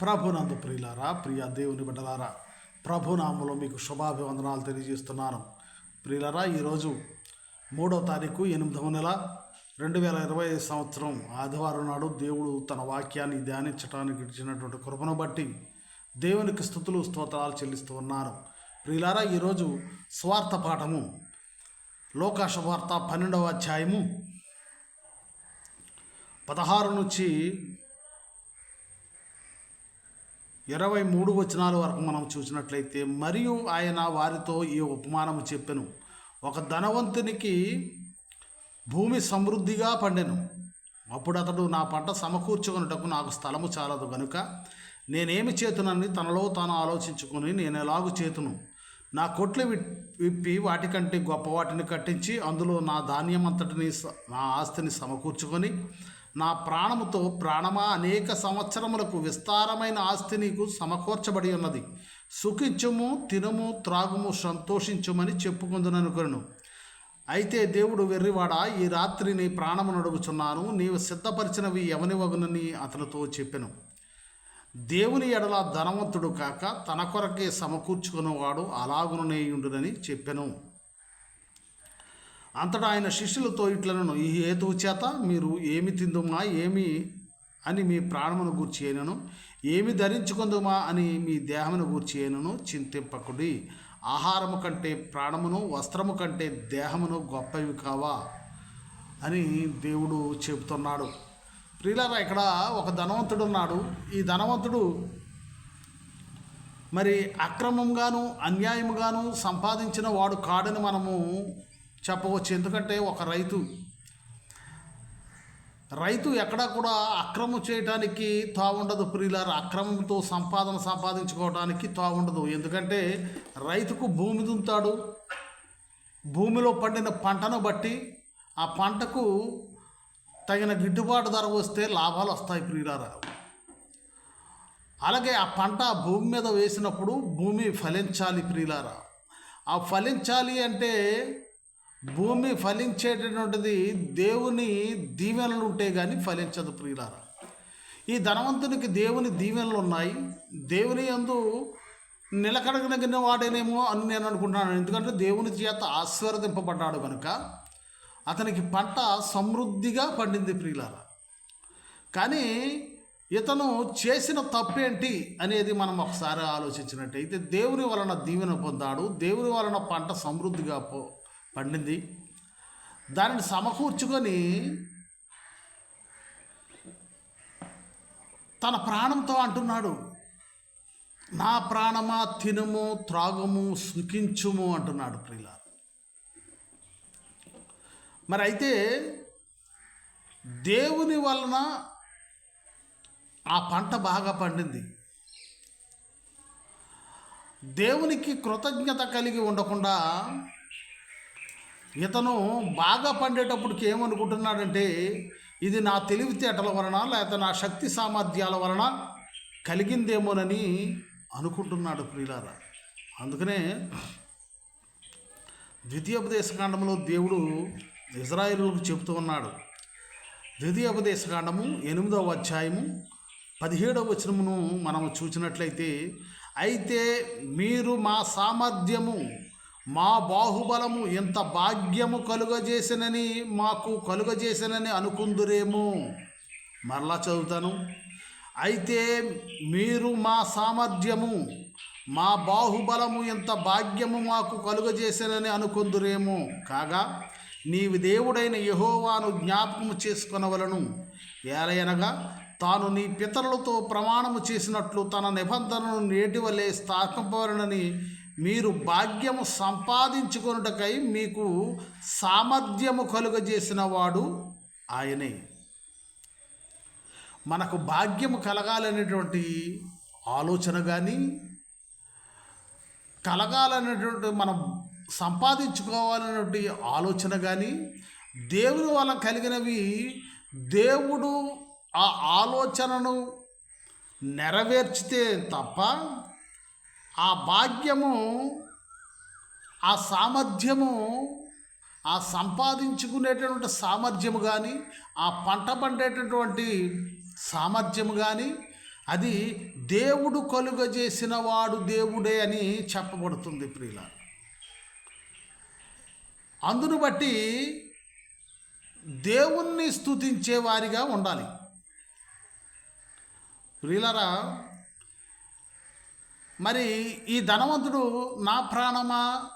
ప్రభునందు ప్రియులారా ప్రియ దేవుని బిడ్డలారా ప్రభునామంలో మీకు శుభాభివందనాలు తెలియజేస్తున్నాను. ప్రియులారా ఈరోజు మూడో తారీఖు ఎనిమిదవ నెల రెండు వేల ఇరవై ఐదు సంవత్సరం ఆదివారం నాడు దేవుడు తన వాక్యాన్ని ధ్యానించడానికి ఇచ్చినటువంటి కృపను బట్టి దేవునికి స్థుతులు స్తోత్రాలు చెల్లిస్తూ ఉన్నారు ప్రియులారా ఈరోజు స్వార్థ పాఠము లోకాశవార్త పన్నెండవ అధ్యాయము పదహారు నుంచి ఇరవై మూడు వచనాల వరకు మనం చూసినట్లయితే మరియు ఆయన వారితో ఈ ఉపమానము చెప్పెను. ఒక ధనవంతునికి భూమి సమృద్ధిగా పండెను. అప్పుడు అతడు నా పంట సమకూర్చుకొనుటకు నాకు స్థలము చాలదు గనుక నేనేమి చేతునని తనలో తాను ఆలోచించుకొని నేను ఎలాగు చేతును? నా కొట్లు విప్- విప్పి వాటికంటే గొప్ప వాటిని కట్టించి అందులో నా ధాన్యం అంతటిని నా ఆస్తిని సమకూర్చుకొని నా ప్రాణముతో ప్రాణమా అనేక సంవత్సరములకు విస్తారమైన ఆస్తి నీకు సమకూర్చబడి ఉన్నది. సుఖించుము తినము త్రాగుము సంతోషించుమని చెప్పుకుందుననుకొను అయితే దేవుడు వెర్రివాడా ఈ రాత్రి నీ ప్రాణమును నడుగుచున్నాను నీవు సిద్ధపరిచినవి ఎవనివగునని అతనితో చెప్పెను. దేవుని ఎడల ధనవంతుడు కాక తన కొరకే సమకూర్చుకున్నవాడు అలాగుననేయుండునని చెప్పెను. అంతటా ఆయన శిష్యులతో ఇట్లను ఈ హేతువు చేత మీరు ఏమి తిందుమా? ఏమి? అని మీ ప్రాణమును గూర్చి అయినను ఏమి ధరించుకుందుమా? అని మీ దేహమును గూర్చి అయినను చింతింపకుడి ఆహారము కంటే ప్రాణమును వస్త్రము కంటే దేహమును గొప్పవి కావా? అని దేవుడు చెబుతున్నాడు. ప్రియులారా ఇక్కడ ఒక ధనవంతుడు ఉన్నాడు ఈ ధనవంతుడు మరి అక్రమంగాను అన్యాయముగాను సంపాదించిన వాడు కాడని మనము చెప్పవచ్చు. ఎందుకంటే ఒక రైతు రైతు ఎక్కడా కూడా అక్రమం చేయటానికి తావుండదు ప్రియులారు. అక్రమంతో సంపాదన సంపాదించుకోవడానికి తావుండదు. ఎందుకంటే రైతుకు భూమి దుంతాడు భూమిలో పండిన పంటను బట్టి ఆ పంటకు తగిన గిట్టుబాటు ధర వస్తే లాభాలు వస్తాయి ప్రియులారా. అలాగే ఆ పంట భూమి మీద వేసినప్పుడు భూమి ఫలించాలి ప్రియులారా. ఆ ఫలించాలి అంటే భూమి ఫలించేటటువంటిది దేవుని దీవెనలు ఉంటే కానీ ఫలించదు ప్రియులారా. ఈ ధనవంతునికి దేవుని దీవెనలు ఉన్నాయి. దేవుని యందు నిలకడగలిగిన వాడేనేమో అని నేను అనుకుంటున్నాను. ఎందుకంటే దేవుని చేత ఆశీర్వదింపబడ్డాడు కనుక అతనికి పంట సమృద్ధిగా పండింది ప్రియులారా. కానీ ఇతను చేసిన తప్పేంటి అనేది మనం ఒకసారి ఆలోచించినట్టయితే దేవుని వలన దీవెన పొందాడు. దేవుని వలన పంట సమృద్ధిగా పో పండింది. దానిని సమకూర్చుకొని తన ప్రాణంతో అంటున్నాడు. నా ప్రాణమా తినుము త్రాగుము సుఖించుము అంటున్నాడు ప్రియుల మరి అయితే దేవుని వలన ఆ పంట బాగా పండింది. దేవునికి కృతజ్ఞత కలిగి ఉండకుండా ఇతను బాగా పండేటప్పటికి ఏమనుకుంటున్నాడంటే ఇది నా తెలివితేటల వలన లేకపోతే నా శక్తి సామర్థ్యాల వలన కలిగిందేమోనని అనుకుంటున్నాడు ప్రియులారా. అందుకనే ద్వితీయోపదేశకాండంలో దేవుడు ఇజ్రాయేలులకు చెబుతూ ఉన్నాడు. ద్వితీయోపదేశకాండము ఎనిమిదవ అధ్యాయము పదిహేడవ వచనమును మనం చూసినట్లయితే అయితే మీరు మా సామర్థ్యము మా బాహుబలము ఎంత భాగ్యము కలుగజేసినని మాకు కలుగజేసినని అనుకుందురేమో. మరలా చదువుతాను. అయితే మీరు మా సామర్థ్యము మా బాహుబలము ఎంత భాగ్యము మాకు కలుగజేసినని అనుకుందురేమో. కాగా నీవు దేవుడైన యహోవాను జ్ఞాపకము చేసుకొనవలను. ఏలయనగా తాను నీ పితరులతో ప్రమాణము చేసినట్లు తన నిబంధనను నేటి వలె స్థాపింపవలనని మీరు భాగ్యము సంపాదించుకొనుటకై మీకు సామర్థ్యము కలుగజేసిన వాడు ఆయనే. మనకు భాగ్యము కలగాలనేటువంటి ఆలోచన కానీ కలగాలనేటువంటి మనం సంపాదించుకోవాలనేటువంటి ఆలోచన కానీ దేవుని వల్ల కలిగినవి దేవుడు ఆ ఆలోచనను నెరవేర్చితే తప్ప ఆ భాగ్యము ఆ సామర్థ్యము ఆ సంపాదించుకునేటటువంటి సామర్థ్యము కానీ ఆ పంట పండేటటువంటి సామర్థ్యము కానీ అది దేవుడు కలుగజేసిన వాడు దేవుడే అని చెప్పబడుతుంది ప్రియుల అందును బట్టి దేవుణ్ణి స్తుతించే వారిగా ఉండాలి. ప్రియులరా మరి ఈ ధనవంతుడు నా ప్రాణమా?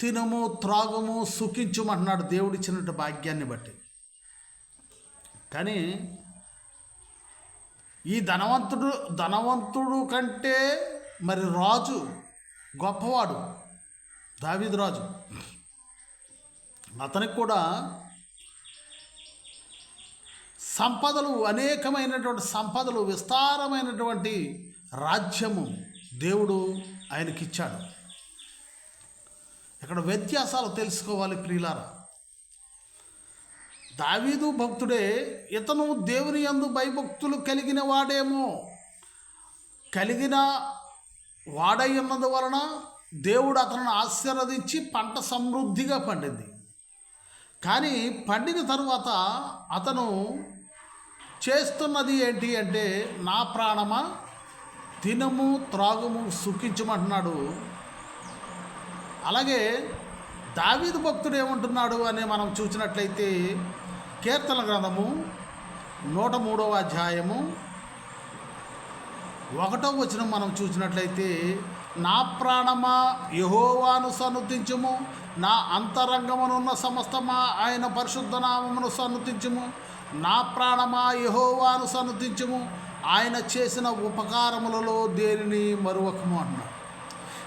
తినము త్రాగము సుఖించుమంటున్నాడు దేవుడిచ్చినట్టు భాగ్యాన్ని బట్టి. కానీ ఈ ధనవంతుడు ధనవంతుడు కంటే మరి రాజు గొప్పవాడు దావిద్ రాజు. అతనికి కూడా సంపదలు అనేకమైనటువంటి సంపదలు విస్తారమైనటువంటి రాజ్యము దేవుడు ఆయనకిచ్చాడు. ఇక్కడ వ్యత్యాసాలు తెలుసుకోవాలి ప్రియులారా. దావీదు భక్తుడే ఇతను దేవుని యందు భయభక్తులు కలిగిన వాడేమో. కలిగిన వాడై ఉన్నందు వలన దేవుడు అతను ఆశీర్వదించి పంట సమృద్ధిగా పండింది. కానీ పండిన తర్వాత అతను చేస్తున్నది ఏంటి అంటే నా ప్రాణమా? తినము త్రాగుము సుఖించమంటున్నాడు. అలాగే దావీదు భక్తుడు ఏమంటున్నాడు అని మనం చూసినట్లయితే కీర్తన గ్రంథము నూట మూడవ అధ్యాయము ఒకటో వచనం మనం చూసినట్లయితే నా ప్రాణమా యహోవాను సన్నుతించుము నా అంతరంగమునున్న సమస్తమా ఆయన పరిశుద్ధనామమును నామమును నా ప్రాణమా యహోవాను సన్నుతించుము ఆయన చేసిన ఉపకారములలో దేనిని మరువకము అన్నాడు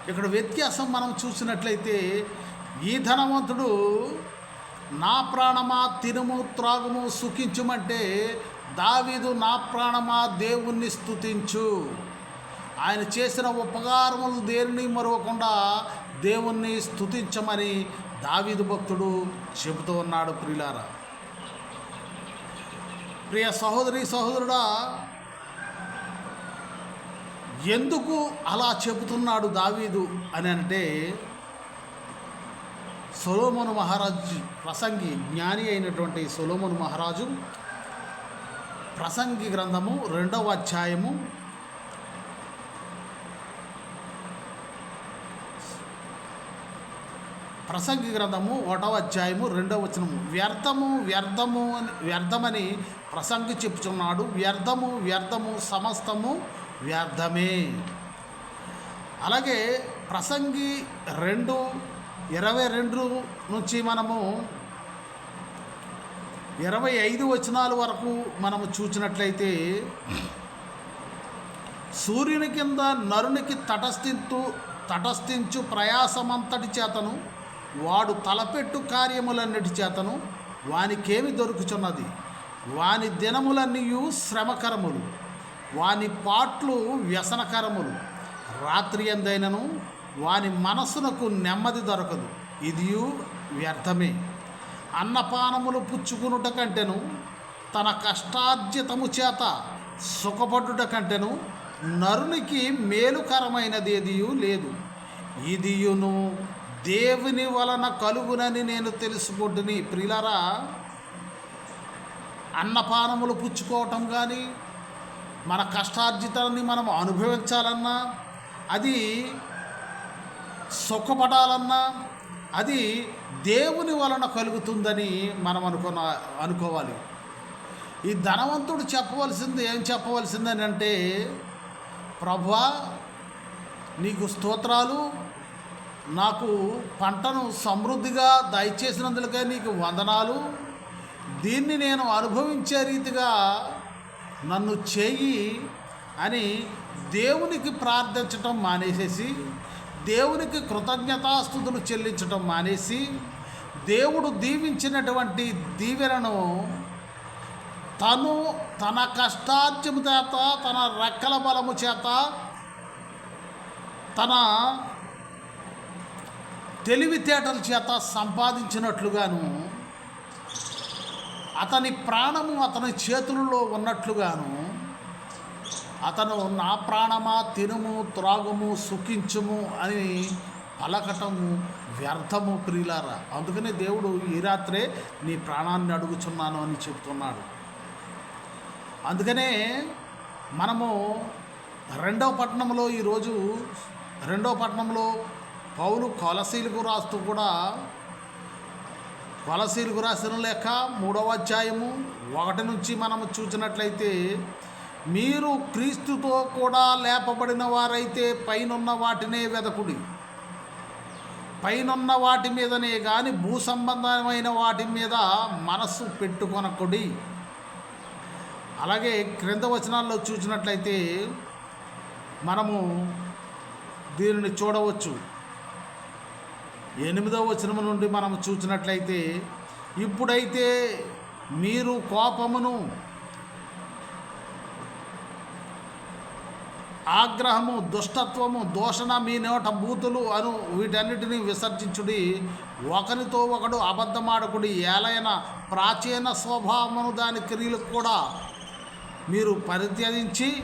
ఇక్కడ వ్యత్యాసం మనం చూసినట్లయితే ఈ ధనవంతుడు నా ప్రాణమా తినుము త్రాగుము సుఖించుమంటే దావీదు నా ప్రాణమా దేవుణ్ణి స్థుతించు ఆయన చేసిన ఉపకారములు దేనిని మరవకుండా దేవుణ్ణి స్థుతించమని దావీదు భక్తుడు చెబుతూ ఉన్నాడు ప్రియులారా. ప్రియ సహోదరి సహోదరుడా ఎందుకు అలా చెబుతున్నాడు దావీదు అని అంటే సొలోమోను మహారాజు ప్రసంగి జ్ఞాని అయినటువంటి సొలోమోను మహారాజు ప్రసంగి గ్రంథము రెండవ అధ్యాయము ప్రసంగి గ్రంథము ఒకటవ అధ్యాయము రెండవ వచనము. వ్యర్థము వ్యర్థము అని వ్యర్థమని ప్రసంగి చెప్పుచున్నాడు. వ్యర్థము వ్యర్థము సమస్తము వ్యర్థమే. అలాగే ప్రసంగి రెండు ఇరవై రెండు నుంచి మనము ఇరవై ఐదు వచనాల వరకు మనము చూసినట్లయితే సూర్యుని కింద నరునికి తటస్థింతు తటస్థించు ప్రయాసమంతటి చేతను వాడు తలపెట్టు కార్యములన్నిటి చేతను వానికేమి దొరుకుచున్నది? వాని దినములన్నీయు శ్రమకరములు వాని పాట్లు వ్యసనకరములు. రాత్రి ఎందైనను వాని మనస్సునకు నెమ్మది దొరకదు. ఇదియు వ్యర్థమే. అన్నపానములు పుచ్చుకునుట కంటెను తన కష్టార్జితము చేత సుఖపడుట కంటెను నరునికి మేలుకరమైనది ఏదియు లేదు. ఇదియును దేవుని వలన కలుగునని నేను తెలుసుకుంటుని. ప్రిలరా అన్నపానములు పుచ్చుకోవటం కానీ మన కష్టార్జితాన్ని మనం అనుభవించాలన్నా అది సుఖపడాలన్నా అది దేవుని వలన కలుగుతుందని మనం అనుకున్న అనుకోవాలి. ఈ ధనవంతుడు చెప్పవలసింది ఏం చెప్పవలసిందని అంటే ప్రభా నీకు స్తోత్రాలు నాకు పంటను సమృద్ధిగా దయచేసినందులకే నీకు వందనాలు. దీన్ని నేను అనుభవించే రీతిగా నన్ను చేయి అని దేవునికి ప్రార్థించటం మానేసేసి దేవునికి కృతజ్ఞతాస్థుతులు చెల్లించటం మానేసి దేవుడు దీవించినటువంటి దీవెనను తను తన కష్టార్జము చేత తన రెక్కల బలము చేత తన తెలివితేటల చేత సంపాదించినట్లుగాను అతని ప్రాణము అతని చేతులలో ఉన్నట్లుగాను అతను నా ప్రాణమా తినుము త్రాగుము సుఖించుము అని పలకటము వ్యర్థము ప్రియులారా. అందుకనే దేవుడు ఈ రాత్రే నీ ప్రాణాన్ని అడుగుచున్నాను అని చెప్తున్నాడు. అందుకనే మనము రెండవ పట్టణంలో ఈరోజు రెండవ పట్టణంలో పౌలు కొలసీలకు రాస్తూ కూడా కొలసీలకు రాసిన లేక మూడవ అధ్యాయము ఒకటి నుంచి మనము చూసినట్లయితే మీరు క్రీస్తుతో కూడా లేపబడిన వారైతే పైనున్న వాటినే వెదకుడి. పైనున్న వాటి మీదనే కానీ భూ సంబంధమైన వాటి మీద మనస్సు పెట్టుకొనకుడి. అలాగే క్రింద వచనాల్లో చూసినట్లయితే మనము దీనిని చూడవచ్చు. ఎనిమిదవ వచనం నుండి మనం చూసినట్లయితే ఇప్పుడైతే మీరు కోపమును ఆగ్రహము దుష్టత్వము దోషణ మీ నోట బూతులు అను వీటన్నిటిని విసర్జించుడి. ఒకరితో ఒకడు అబద్ధమాడకుడి ఏలైన ప్రాచీన స్వభావమును దాని క్రియలకు కూడా మీరు పరిత్యజించి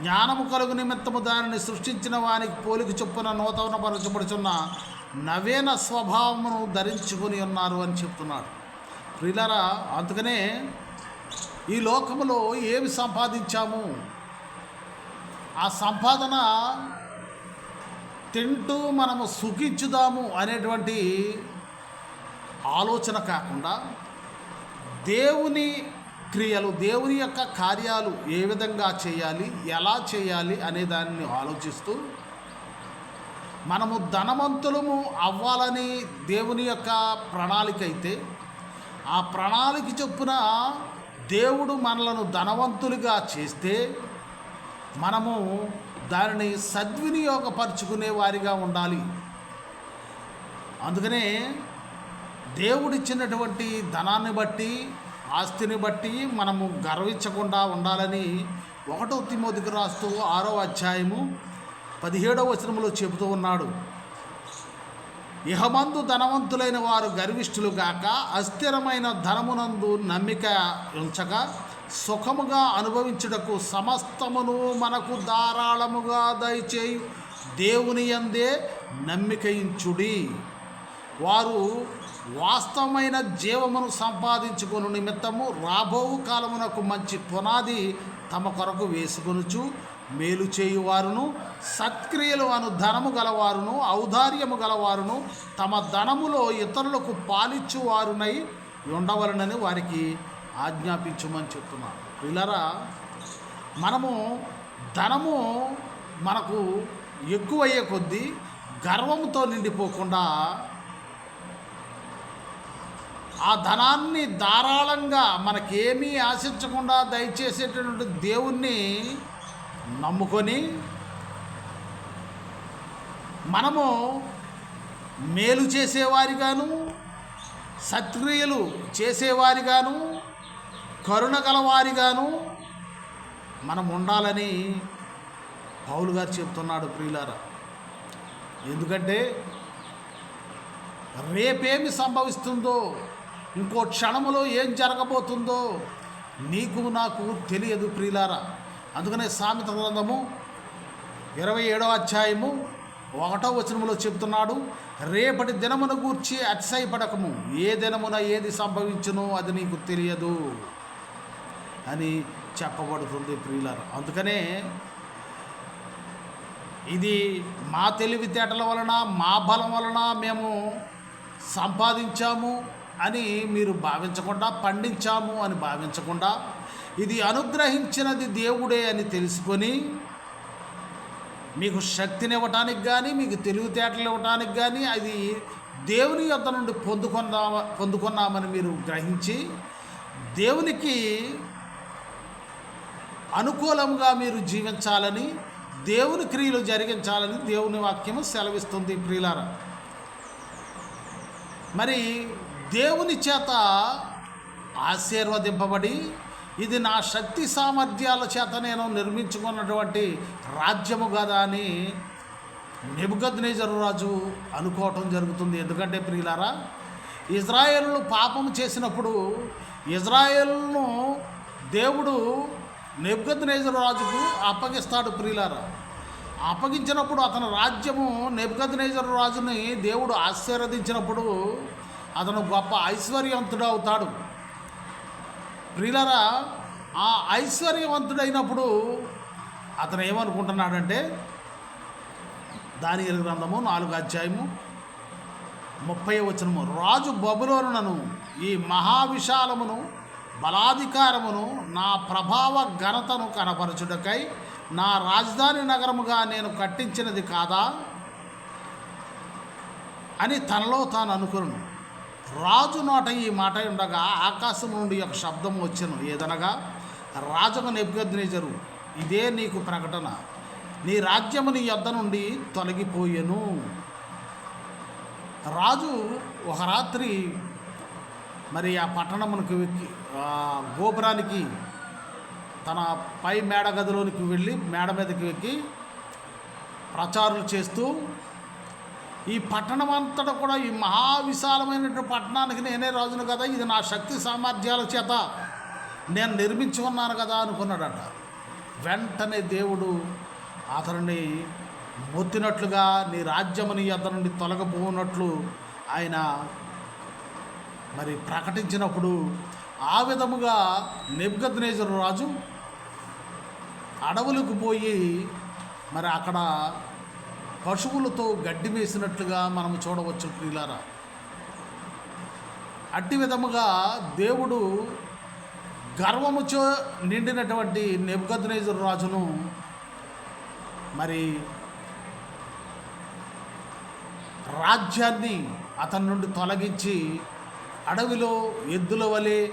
జ్ఞానము కలుగు నిమిత్తము దానిని సృష్టించిన వానికి పోలిక చొప్పున నూతన పరచబడుచున్న నవీన స్వభావమును ధరించుకొని ఉన్నారు అని చెప్తున్నాడు ప్రిలరా అందుకనే ఈ లోకములో ఏమి సంపాదించాము? ఆ సంపాదన తింటూ మనము సుఖించుదాము అనేటువంటి ఆలోచన కాకుండా దేవుని క్రియలు దేవుని యొక్క కార్యాలు ఏ విధంగా చేయాలి ఎలా చేయాలి అనే దాన్ని ఆలోచిస్తూ మనము ధనవంతులము అవ్వాలని దేవుని యొక్క ప్రణాళిక అయితే ఆ ప్రణాళిక చొప్పున దేవుడు మనలను ధనవంతులుగా చేస్తే మనము దానిని సద్వినియోగపరుచుకునే వారిగా ఉండాలి. అందుకనే దేవుడిచ్చినటువంటి ధనాన్ని బట్టి ఆస్తిని బట్టి మనము గర్వించకుండా ఉండాలని ఒకటో తిమోతికి రాస్తూ ఆరో అధ్యాయము పదిహేడవ వచనంలో చెబుతూ ఉన్నాడు ఇహమందు ధనవంతులైన వారు గర్విష్ఠులు గాక అస్థిరమైన ధనమునందు నమ్మిక ఉంచక సుఖముగా అనుభవించుటకు సమస్తమును మనకు ధారాళముగా దయచేయు. దేవుని యందే నమ్మికయించుడి వారు వాస్తవమైన జీవమును సంపాదించుకుని నిమిత్తము రాబో కాలమునకు మంచి పునాది తమ కొరకు వేసుకొనుచు మేలు చేయువారును సత్క్రియలు అను ధనము గలవారును ఔదార్యము గలవారును తమ ధనములో ఇతరులకు పాలిచ్చువారునై ఉండవలనని వారికి ఆజ్ఞాపించమని చెప్తున్నారు పిల్లరా మనము ధనము మనకు ఎక్కువయ్యే కొద్దీ గర్వంతో నిండిపోకుండా ఆ ధనాన్ని ధారాళంగా మనకేమీ ఆశించకుండా దయచేసేటటువంటి దేవుణ్ణి నమ్ముకొని మనము మేలు చేసేవారిగాను సత్క్రియలు చేసేవారిగాను కరుణ గలవారిగాను మనం ఉండాలని పౌలు గారు చెప్తున్నాడు ప్రియులారా. ఎందుకంటే రేపేమి సంభవిస్తుందో ఇంకో క్షణములో ఏం జరగబోతుందో నీకు నాకు తెలియదు ప్రియులారా. అందుకనే సామెత గ్రంథము ఇరవై ఏడవ అధ్యాయము ఒకటో వచనములో చెప్తున్నాడు రేపటి దినమును గూర్చి అతిశయపడకము. ఏ దినమున ఏది సంభవించునో అది నీకు తెలియదు అని చెప్పబడుతుంది ప్రియులారు. అందుకనే ఇది మా తెలివితేటల వలన మా బలం వలన మేము సంపాదించాము అని మీరు భావించకుండా పండించాము అని భావించకుండా ఇది అనుగ్రహించినది దేవుడే అని తెలుసుకొని మీకు శక్తిని ఇవ్వటానికి కానీ మీకు తెలివితేటలు ఇవ్వటానికి కానీ అది దేవుని యొక్క నుండి పొందుకున్నా పొందుకున్నామని మీరు గ్రహించి దేవునికి అనుకూలంగా మీరు జీవించాలని దేవుని క్రియలు జరిగించాలని దేవుని వాక్యము సెలవిస్తుంది ప్రియులార. మరి దేవుని చేత ఆశీర్వదింపబడి ఇది నా శక్తి సామర్థ్యాల చేత నేను నిర్మించుకున్నటువంటి రాజ్యము కదా అని నెబుకద్నేజరు రాజు అనుకోవటం జరుగుతుంది. ఎందుకంటే ప్రియులారా ఇజ్రాయేలు పాపం చేసినప్పుడు ఇజ్రాయేల్ను దేవుడు నెబ్గద్నేజరు రాజుకు అప్పగిస్తాడు ప్రియులారా. అప్పగించినప్పుడు అతని రాజ్యము నెబ్గద్నేజరు రాజుని దేవుడు ఆశీర్వదించినప్పుడు అతను గొప్ప ఐశ్వర్యవంతుడు అవుతాడు. ప్రియులరా ఆ ఐశ్వర్యవంతుడైనప్పుడు అతను ఏమనుకుంటున్నాడంటే దాని గ్రంథము నాలుగు అధ్యాయము ముప్పై వచనము రాజు బబులోనులను ఈ మహావిశాలమును బలాధికారమును నా ప్రభావ ఘనతను కనపరచుటకై నా రాజధాని నగరముగా నేను కట్టించినది కాదా? అని తనలో తాను అనుకును రాజు నోట ఈ మాట ఉండగా ఆకాశం నుండి ఒక శబ్దం వచ్చాను. ఏదనగా రాజుకు నెప్పుకొద్దునేజరు ఇదే నీకు ప్రకటన. నీ రాజ్యము నీ యొద్ద నుండి తొలగిపోయెను. రాజు ఒక రాత్రి మరి ఆ పట్టణమునికి వెక్కి గోపురానికి తన పై మేడ గదిలోనికి వెళ్ళి మేడ మీదకి ఎక్కి ప్రచారాలు చేస్తూ ఈ పట్టణం అంతటా కూడా ఈ మహావిశాలమైనటువంటి పట్టణానికి నేనే రాజును కదా ఇది నా శక్తి సామర్థ్యాల చేత నేను నిర్మించి ఉన్నాను కదా అనుకున్నాడట. వెంటనే దేవుడు అతనిని మొత్తినట్లుగా నీ రాజ్యముని యొద్ద నుండి తొలగపోనట్లు ఆయన మరి ప్రకటించినప్పుడు ఆ విధముగా నెబ్గద్నేజరు రాజు అడవులకు పోయి మరి అక్కడ పశువులతో గడ్డి వేసినట్లుగా మనం చూడవచ్చు ప్రియులారా. అట్టి విధముగా దేవుడు గర్వముచో నిండినటువంటి నెబ్గద్నేజర్ రాజును మరి రాజ్యాన్ని అతని నుండి తొలగించి అడవిలో ఎద్దుల వలె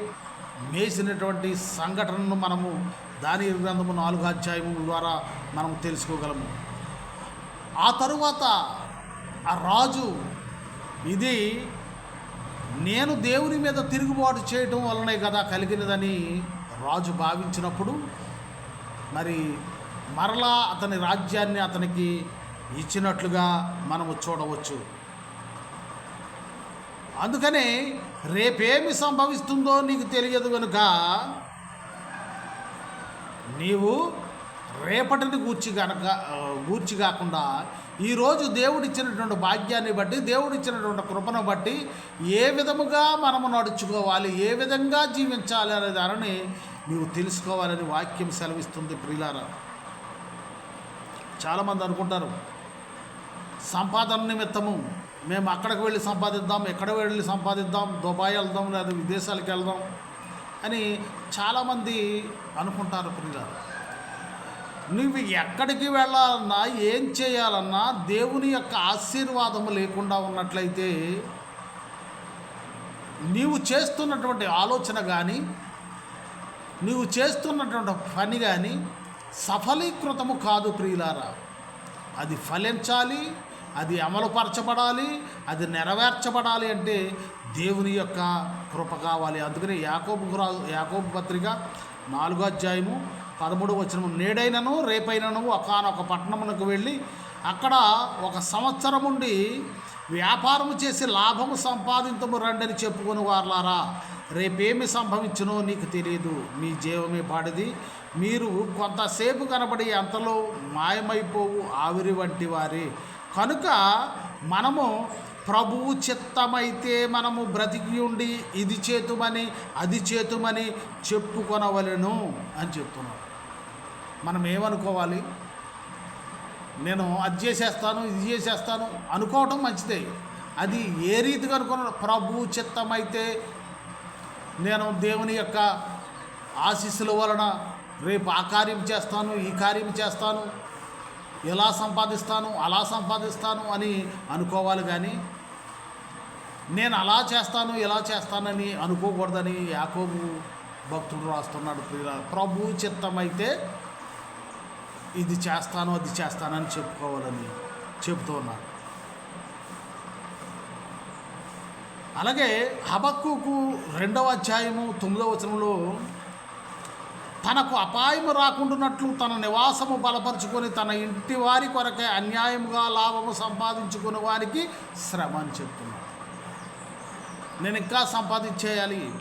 మేసినటువంటి సంఘటనను మనము దాని గ్రంథము నాలుగు అధ్యాయము ద్వారా మనం తెలుసుకోగలము. ఆ తరువాత ఆ రాజు ఇది నేను దేవుని మీద తిరుగుబాటు చేయటం వలనే కదా కలిగినదని రాజు భావించినప్పుడు మరి మరలా అతని రాజ్యాన్ని అతనికి ఇచ్చినట్లుగా మనము చూడవచ్చు. అందుకనే రేపేమి సంభవిస్తుందో నీకు తెలియదు కనుక నీవు రేపటిని గూర్చి కనుక గూర్చి కాకుండా ఈరోజు దేవుడిచ్చినటువంటి భాగ్యాన్ని బట్టి దేవుడిచ్చినటువంటి కృపను బట్టి ఏ విధముగా మనము నడుచుకోవాలి ఏ విధంగా జీవించాలి అనే దానిని నీవు తెలుసుకోవాలని వాక్యం సెలవిస్తుంది ప్రియులారా. చాలామంది అనుకుంటారు సంపాదన నిమిత్తము మేము అక్కడికి వెళ్ళి సంపాదిద్దాం ఎక్కడ వెళ్ళి సంపాదిద్దాం దుబాయ్ వెళ్దాం లేదా విదేశాలకు వెళ్దాం అని చాలామంది అనుకుంటారు ప్రియులారా. నువ్వు ఎక్కడికి వెళ్ళాలన్నా ఏం చేయాలన్నా దేవుని యొక్క ఆశీర్వాదము లేకుండా ఉన్నట్లయితే నీవు చేస్తున్నటువంటి ఆలోచన కానీ నీవు చేస్తున్నటువంటి పని కానీ సఫలీకృతము కాదు ప్రియులారా. అది ఫలించాలి అది అమలుపరచబడాలి అది నెరవేర్చబడాలి అంటే దేవుని యొక్క కృప కావాలి. అందుకని యాకోబు యాకోబు పత్రిక నాలుగో అధ్యాయము పదమూడు వచ్చినము నేడైనను రేపైనను ఒకనొక పట్టణమునకు వెళ్ళి అక్కడ ఒక సంవత్సరం ఉండి వ్యాపారము చేసి లాభము సంపాదించము రండని చెప్పుకుని వారలారా. రేపేమి సంభవించునో నీకు తెలియదు మీ జీవమే పాడిది. మీరు కొంతసేపు కనబడి అంతలో మాయమైపోవు ఆవిరి వంటి వారి. కనుక మనము ప్రభువు చిత్తమైతే మనము బ్రతికి ఉండి ఇది చేతుమని అది చేతుమని చెప్పుకొనవలెను అని చెప్తున్నాడు. మనం ఏమనుకోవాలి? నేను అది చేసేస్తాను ఇది చేసేస్తాను అనుకోవటం మంచిదే. అది ఏ రీతిగా అనుకున్న ప్రభు చిత్తమైతే నేను దేవుని యొక్క ఆశీస్సుల వలన రేపు ఆ కార్యం చేస్తాను ఈ కార్యం చేస్తాను ఎలా సంపాదిస్తాను అలా సంపాదిస్తాను అని అనుకోవాలి కానీ నేను అలా చేస్తాను ఇలా చేస్తానని అనుకోకూడదని యాకోబు భక్తుడు రాస్తున్నాడు ప్రియుల ప్రభు చిత్తమైతే ఇది చేస్తాను అది చేస్తానని చెప్పుకోవాలని చెబుతూ ఉన్నాడు అలాగే హబక్కుకు రెండవ అధ్యాయము తొమ్మిదవ వచనంలో తనకు అపాయము రాకుండానట్లు తన నివాసము బలపరుచుకొని తన ఇంటి వారి కొరకే అన్యాయముగా లాభము సంపాదించుకునే వారికి శ్రమ అని చెప్తున్నాను నేను ఇంకా సంపాదించేయాలి.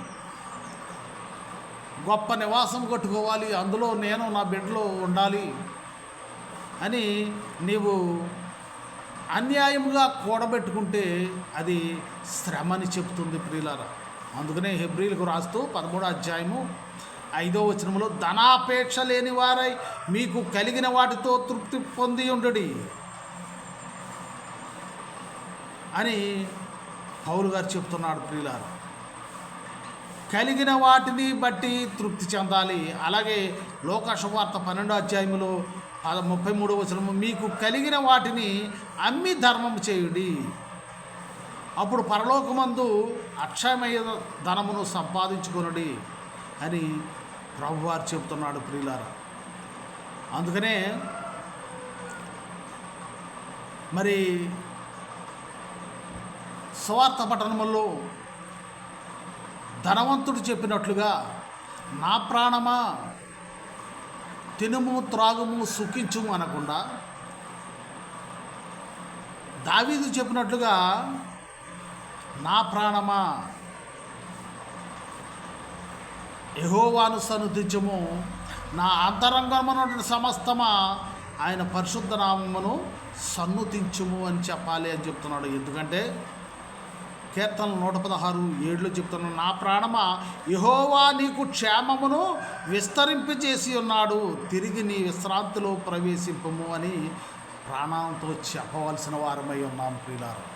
గొప్ప నివాసం కట్టుకోవాలి. అందులో నేను నా బిడ్డలో ఉండాలి. అని నీవు అన్యాయముగా కూడబెట్టుకుంటే అది శ్రమని చెప్తుంది ప్రియులారా. అందుకనే హెబ్రిలకు రాస్తూ పదమూడో అధ్యాయము ఐదో వచనంలో ధనాపేక్ష లేని వారై మీకు కలిగిన వాటితో తృప్తి పొంది ఉండుడి అని పౌరు గారు చెప్తున్నాడు ప్రియులారు. కలిగిన వాటిని బట్టి తృప్తి చెందాలి. అలాగే లోకశువార్త పన్నెండో అధ్యాయంలో ముప్పై మూడో వచనము. మీకు కలిగిన వాటిని అమ్మి ధర్మము చేయుడి. అప్పుడు పరలోకమందు అక్షయమయ ధనమును సంపాదించుకొనుడి అని ప్రభువారు చెబుతున్నాడు ప్రియులారా. అందుకనే మరి స్వార్థ పట్టణములో ధనవంతుడు చెప్పినట్లుగా నా ప్రాణమా తినుము త్రాగుము సుఖించుము అనకుండా దావీదు చెప్పినట్లుగా నా ప్రాణమా యహోవాను సన్నిధించము నా అంతరంగమైనటువంటి సమస్తమా ఆయన పరిశుద్ధ నామమును సన్నుతించుము అని చెప్పాలి అని చెప్తున్నాడు. ఎందుకంటే కీర్తనలు నూట పదహారు ఏడులో చెప్తున్నాను నా ప్రాణమ యహోవా నీకు క్షేమమును విస్తరింపజేసి ఉన్నాడు. తిరిగి నీ విశ్రాంతిలో ప్రవేశింపము అని ప్రాణంతో చెప్పవలసిన వారమై ఉన్నాం ప్రియులారు.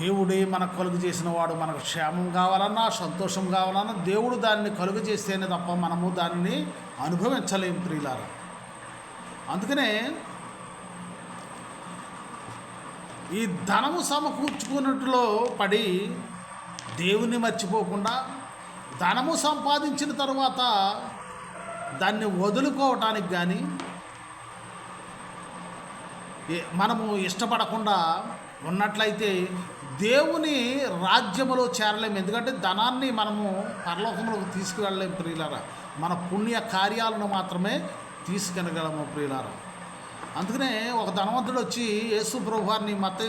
దేవుడే మనకు కలుగు చేసిన వాడు మనకు క్షేమం కావాలన్నా సంతోషం కావాలన్నా దేవుడు దానిని కలుగు చేస్తేనే తప్ప మనము దానిని అనుభవించలేం ప్రియులారా. అందుకనే ఈ ధనము సమకూర్చుకున్నట్లో పడి దేవుని మర్చిపోకుండా ధనము సంపాదించిన తర్వాత దాన్ని వదులుకోవటానికి కానీ మనము ఇష్టపడకుండా ఉన్నట్లయితే దేవుని రాజ్యములో చేరలేము. ఎందుకంటే ధనాన్ని మనము పరలోకంలోకి తీసుకువెళ్ళలేము ప్రియులారా. మన పుణ్య కార్యాలను మాత్రమే తీసుకెళ్ళగలము ప్రియులారా. అందుకనే ఒక ధనవంతుడు వచ్చి యేసు ప్రభు వారిని మత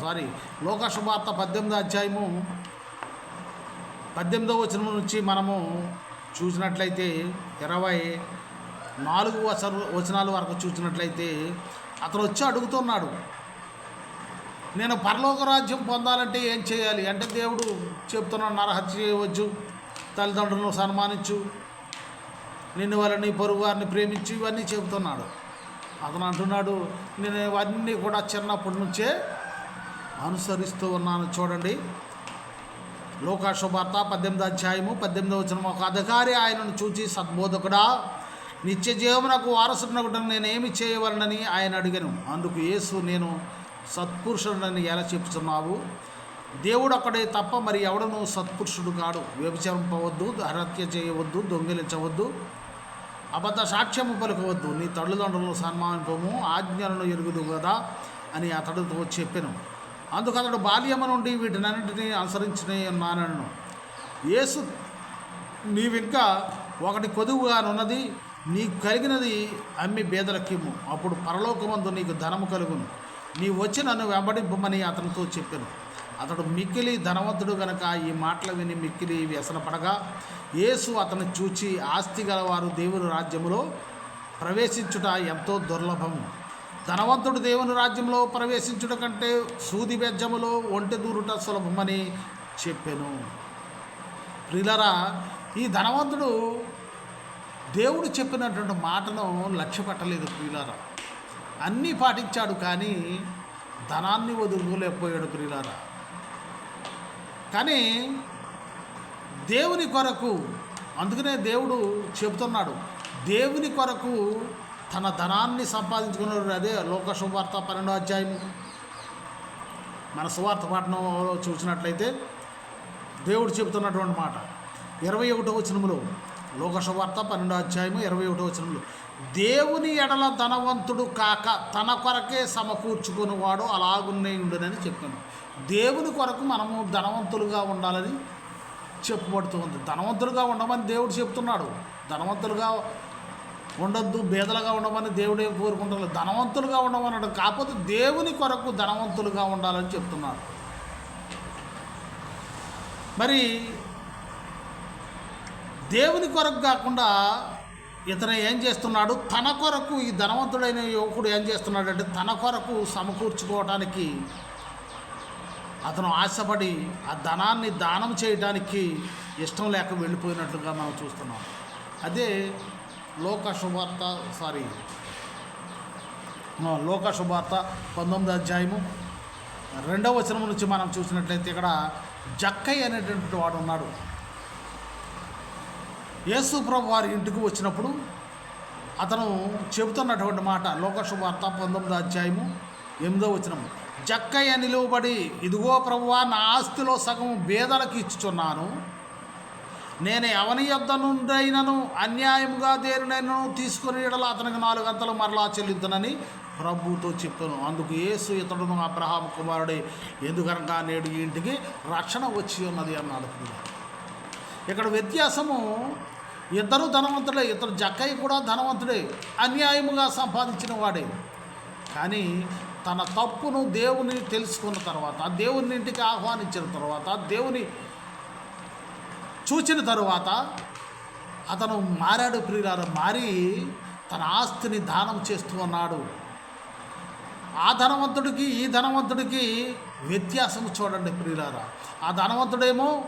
సారీ లోకశుభార్త పద్దెనిమిది అధ్యాయము పద్దెనిమిదో వచనం నుంచి మనము చూసినట్లయితే ఇరవై నాలుగు వచ వచనాల వరకు చూసినట్లయితే అతను వచ్చి అడుగుతున్నాడు నేను పరలోక రాజ్యం పొందాలంటే ఏం చేయాలి? అంటే దేవుడు చెప్తున్నాడు నరహత్య చేయవచ్చు తల్లిదండ్రులను సన్మానించు నిన్ను వాళ్ళని పొరుగు వారిని ప్రేమించు ఇవన్నీ చెబుతున్నాడు అతను అంటున్నాడు నేను ఇవన్నీ కూడా చిన్నప్పటి నుంచే అనుసరిస్తూ ఉన్నాను చూడండి. లోకాశుభార్త పద్దెనిమిది అధ్యాయము పద్దెనిమిది వచ్చిన ఒక అధికారి ఆయనను చూచి సద్బోధకుడా నిత్య జీవమునకు వారసునకుండా నేను ఏమి చేయవలనని ఆయన అడిగాను. అందుకు యేసు నేను సత్పురుషుడని ఎలా చెప్తున్నావు దేవుడు అక్కడే తప్ప మరి ఎవడను సత్పురుషుడు కాడు. వ్యభిచరింపవద్దు హత్య చేయవద్దు దొంగిలించవద్దు. అబద్ధ సాక్ష్యము పలుకవద్దు నీ తల్లిదండ్రులను సన్మానింపము ఆజ్ఞలను ఎరుగుదు కదా అని అతడితో చెప్పాను. అందుకు అతడు బాల్యము నుండి వీటినన్నింటినీ అనుసరించిన ఉన్నానను. యేసు నీవింకా ఒకటి కొదువుగానున్నది నీకు కలిగినది అమ్మి బేదలకిమ్ము. అప్పుడు పరలోకమందు నీకు ధనము కలుగును. నీ వచ్చి నన్ను వెంబడింపమని అతనితో చెప్పాను. అతడు మిక్కిలి ధనవంతుడు గనక ఈ మాటలు విని మిక్కిలి వ్యసనపడగా యేసు అతను చూచి ఆస్తి గలవారు దేవుని రాజ్యములో ప్రవేశించుట ఎంతో దుర్లభం. ధనవంతుడు దేవుని రాజ్యంలో ప్రవేశించుట కంటే సూది బెజ్జములో ఒంటె దూరుట సులభమని చెప్పాను. ప్రిలరా ఈ ధనవంతుడు దేవుడు చెప్పినటువంటి మాటను లక్ష్యపెట్టలేదు ప్రియులారా. అన్నీ పాటించాడు కానీ ధనాన్ని వదులుకోలేకపోయాడు ప్రియులారా. కానీ దేవుని కొరకు అందుకనే దేవుడు చెబుతున్నాడు దేవుని కొరకు తన ధనాన్ని సంపాదించుకున్నాడు అదే లోక శుభార్త పన్నెండో అధ్యాయం మన సువార్త పట్టణంలో చూసినట్లయితే దేవుడు చెబుతున్నటువంటి మాట ఇరవై ఒకటో వచనములో లోకశవార్త పన్నెండో అధ్యాయము ఇరవై ఒకటో వచనములు దేవుని ఎడల ధనవంతుడు కాక తన కొరకే సమకూర్చుకునేవాడు అలాగున్నే ఉండునని చెప్పాను దేవుని కొరకు మనము ధనవంతులుగా ఉండాలని చెప్పబడుతూ ఉంది ధనవంతులుగా ఉండమని దేవుడు చెప్తున్నాడు. ధనవంతులుగా ఉండొద్దు బేదలుగా ఉండమని దేవుడే కోరుకుంటారు ధనవంతులుగా ఉండమన్నాడు. కాకపోతే దేవుని కొరకు ధనవంతులుగా ఉండాలని చెప్తున్నాడు. మరి దేవుని కొరకు కాకుండా ఇతను ఏం చేస్తున్నాడు? తన కొరకు ఈ ధనవంతుడైన యువకుడు ఏం చేస్తున్నాడంటే తన కొరకు సమకూర్చుకోవటానికి అతను ఆశపడి ఆ ధనాన్ని దానం చేయడానికి ఇష్టం లేక వెళ్ళిపోయినట్లుగా మనం చూస్తున్నాం. అదే లోక శుభార్త సారీ లోక శుభార్త పంతొమ్మిది అధ్యాయము రెండవ వచనం నుంచి మనం చూసినట్లయితే ఇక్కడ జక్కయ్య అనేటువంటి వాడు ఉన్నాడు. యేసు ప్రభు వారి ఇంటికి వచ్చినప్పుడు అతను చెబుతున్నటువంటి మాట లోక శుభార్త పంతొమ్మిది అధ్యాయము ఎనిమిదో వచనం జక్కయ్య నిలువబడి ఇదిగో ప్రభువా నా ఆస్తిలో సగం బేదలకు ఇచ్చుచున్నాను. నేను ఎవని యొద్ద నుండైనను అన్యాయముగా దేనినైనా తీసుకుని ఎడల అతనికి నాలుగు గంటలు మరలా చెల్లిద్దునని ప్రభుతో చెప్పాను. అందుకు యేసు ఇతడును అబ్రహాం కుమారుడే ఎందుకనగా నేడు ఇంటికి రక్షణ వచ్చి ఉన్నది అన్నాడు ఇక్కడ వ్యత్యాసము ఇద్దరు ధనవంతుడే ఇతడు జక్కయ్య కూడా ధనవంతుడే అన్యాయముగా సంపాదించిన వాడే. కానీ తన తప్పును దేవుని తెలుసుకున్న తర్వాత దేవుని ఇంటికి ఆహ్వానించిన తర్వాత దేవుని చూచిన తరువాత అతను మారాడు ప్రియురాలు మారి తన ఆస్తిని దానం చేస్తూ ఉన్నాడు. ఆ ధనవంతుడికి ఈ ధనవంతుడికి వ్యత్యాసం చూడండి ప్రియులారా. ఆ ధనవంతుడేమో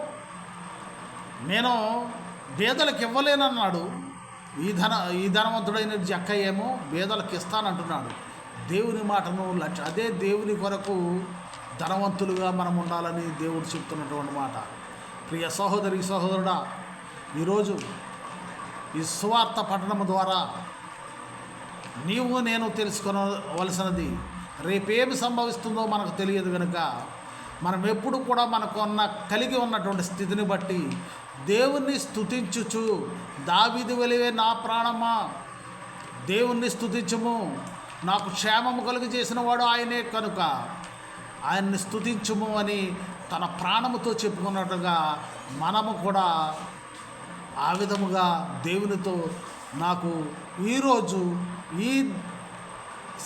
నేను బేదలకు ఇవ్వలేనన్నాడు. ఈ ధన ఈ ధనవంతుడైన జక్క ఏమో బేదలకు ఇస్తానంటున్నాడు. దేవుని మాటను లక్ష్య అదే దేవుని కొరకు ధనవంతులుగా మనం ఉండాలని దేవుడు చెప్తున్నటువంటి మాట. ప్రియ సహోదరి సహోదరుడా ఈరోజు ఈ సువార్త పఠనం ద్వారా నీవు నేను తెలుసుకోవలసినది రేపేమి సంభవిస్తుందో మనకు తెలియదు కనుక మనం ఎప్పుడు కూడా మనకు ఉన్న కలిగి ఉన్నటువంటి స్థితిని బట్టి దేవుణ్ణి స్థుతించుచు దావిది వెలివే నా ప్రాణమా? దేవుణ్ణి స్థుతించము నాకు క్షేమము కలుగు చేసిన వాడు ఆయనే కనుక ఆయన్ని స్తుతించుము అని తన ప్రాణముతో చెప్పుకున్నట్టుగా మనము కూడా ఆ విధముగా దేవునితో నాకు ఈరోజు ఈ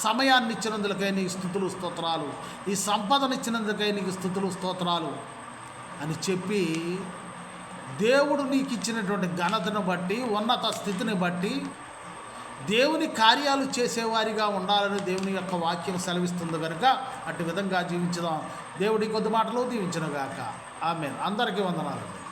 సమయాన్ని ఇచ్చినందులకై నీకు స్థుతులు స్తోత్రాలు. ఈ సంపదనిచ్చినందుకై నీకు స్థుతులు స్తోత్రాలు అని చెప్పి దేవుడు నీకు ఇచ్చినటువంటి ఘనతను బట్టి ఉన్నత స్థితిని బట్టి దేవుని కార్యాలు చేసేవారిగా ఉండాలని దేవుని యొక్క వాక్యం సెలవిస్తుంది కనుక అటు విధంగా జీవించదాం. దేవుడి కొద్ది మాటలు దీవించనుగాక. ఆమె అందరికీ వందనాలు.